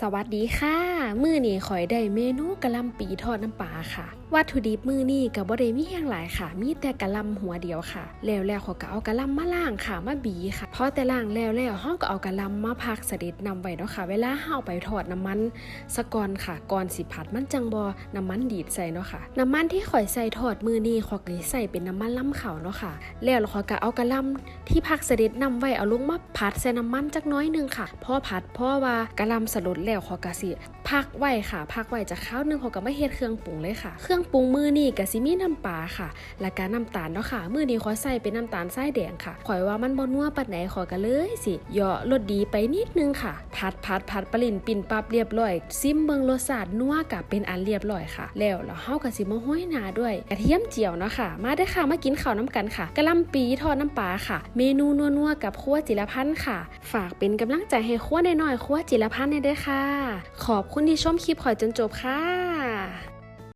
สวัสดีค่ะ มื้อนี้ข่อยได้เมนูกะหล่ำปีทอดน้ำปลาค่ะ วัตถุดิบมื้อนี้ก็บ่ได้มีหยังหลายค่ะ มีแต่กะหล่ำหัวเดียวค่ะ แล้วแล้วเขาก็เอากะหล่ำมาล้างค่ะมาบีค่ะพอแต่ล้างแล้วแล้วเฮาก็เอากะหล่ำมาพักเสด็จนำไว้เนาะค่ะ เวลาเฮาไปทอดน้ำมันสะก่อนค่ะก่อนสิผัดมันจังบ่น้ำมันดีดใส่เนาะค่ะ น้ำมันที่ข่อยใส่ทอดมื้อนี้ขอยก็ใส่เป็นน้ำมันลำข้าวเนาะค่ะ แล้วขอยก็เอากะหล่ำ ที่พักเสด็จนำไว้เอาลงมาผัดใส่น้ำมันจักน้อยนึงค่ะพอผัดพราะว่ากะล่ำสลดแล้วขอก็สิพักไว้ค่ะ พักไว้จะข้าวนึงข่อยก็มาเฮ็ดเครื่องปรุงเลยค่ะ เครื่องปรุงมือนี้ก็สิมีน้ำปลาค่ะ และก็น้ำตาลเนาะค่ะ มือนี้ขอใส่เป็นน้ำตาลทรายแดงค่ะข่อยว่ามันบ่นัวปานใดข่อยก็เลยสิเหยาะรสดีไปนิดนึงค่ะ ผัดผัดผัดปลาลิ่นปิ่นปับเรียบร้อย ซิมเบิงรสชาตินัวกับเป็นอันเรียบร้อยค่ะ แล้วเราเฮาก็สิมาห้อยหนาด้วย กระเทียมเจียวเนาะค่ะ มาเด้ค่ะมากินข้าวน้ำกันค่ะกะล่ำปีทอดน้ำปลาค่ะเมนูนัวๆกับขั้วจิรพันธ์ค่ะ ฝากเป็นกำลังใจให้ขั้วน้อยๆขั้วจิรพันธ์ได้ด้อค่ะ ขอบคุณที่ชมคลิปขอยจนจบค่ะ